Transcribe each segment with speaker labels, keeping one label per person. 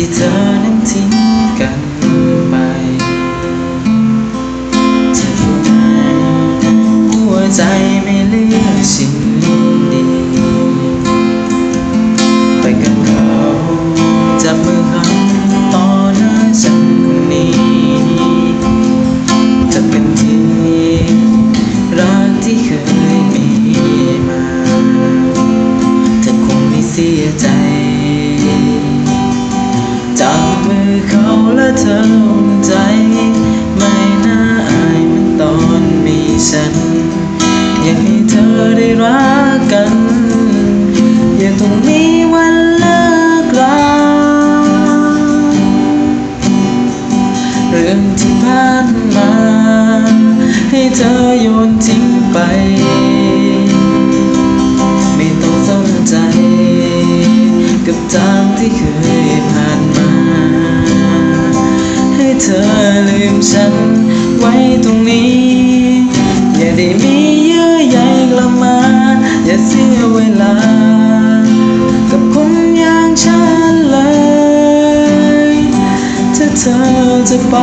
Speaker 1: ที่เธอนั้นทิ้งกันไปจะอยู่ไหนหัวใจไม่เลือสิ่ง เขาและเธออุ่นใจ ไม่น่าอายเหมือนตอนมีฉัน อยากให้เธอได้รักกัน อย่าต้องมีวันเลิกราเรื่องที่ผ่านมา ให้เธอโยนทิ้งไปันไว้ตรงนี้ อย่าได้มีเยื่อใยกลับมา อย่าเสียเวลา กับคนอย่างฉันเลย ถ้าเธอจะไป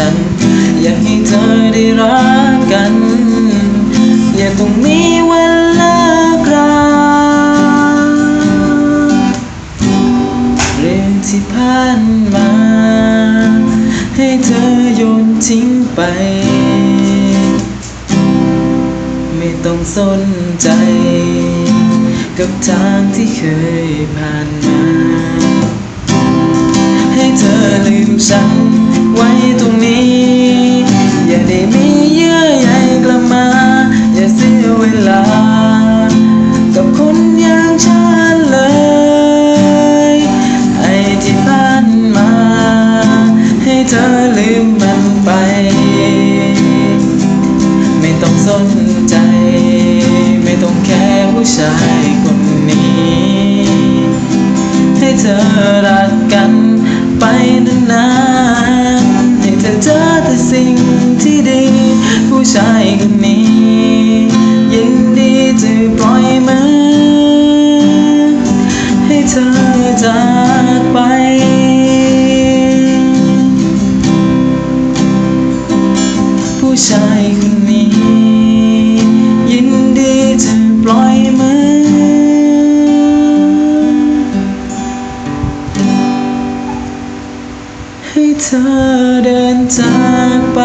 Speaker 1: ฉัน อยากให้เธอได้รักกัน อย่าต้องมีเวลิกราเรื่องที่ผ่านมา ให้เธอโยนทิ้งไป ไม่ต้องสนใจ กับทางที่เคยผ่านมา ให้เธอลืมฉันานมา ให้เธอลืมมันไป ไม่ต้องสนใจ ไม่ต้องแค่ผู้ชายคนนี้ ให้เธอรักกันไปนานๆให้เธอเจอแต่สิ่งที่ดี ผู้ชายคนนี้ ให้เธอเดินจากไป